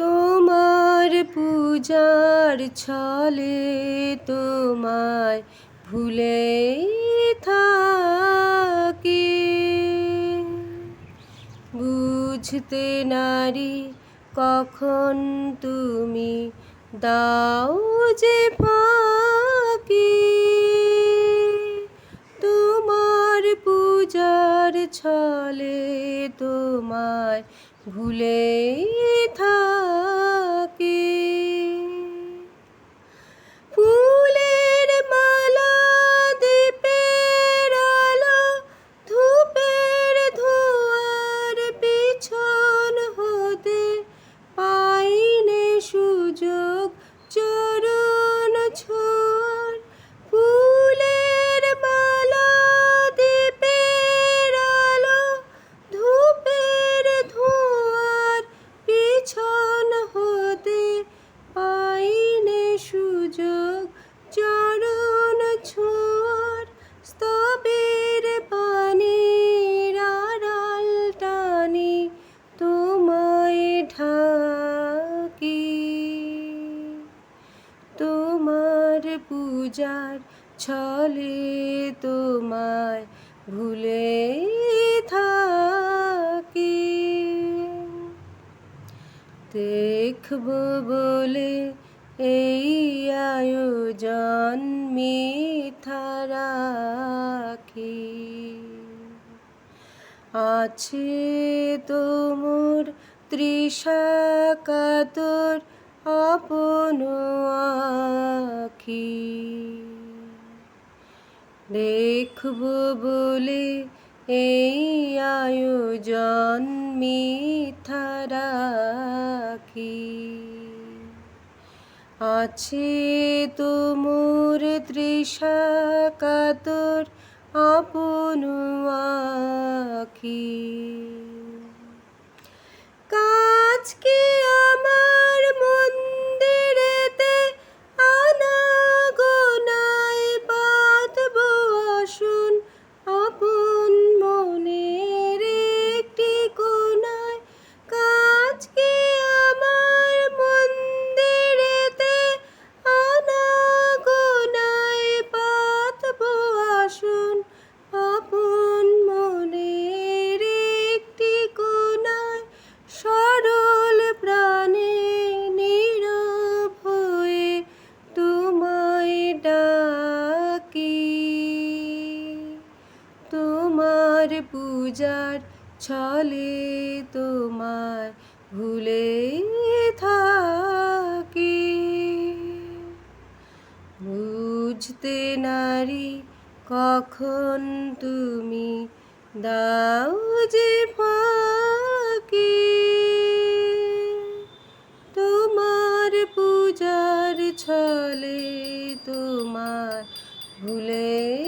তোমার পূজার ছলে তোমায় ভুলে থাকি। বুঝতে নারী, কখন তুমি দাও যে ফাঁকি? তোমার পূজার ছলে তোমায় ভুলে থাকি পূজার ছলে তোমায় ভুলে থাকি। দেখব বলে এই আয়োজন মিথ্যা রাখি আছে তোমর তৃষা কাতর আপন আখি দেখব বলে এই আয়োজন মিথ্যা রাখি আছে তোমর তৃষা কাতর আপন আখি তোমার পূজার ছলে তোমায় ভুলে থাকি। বুঝতে নারী, কখন তুমি দাও যে ফাঁকি? তোমার পূজার ছলে তোমার ভুলে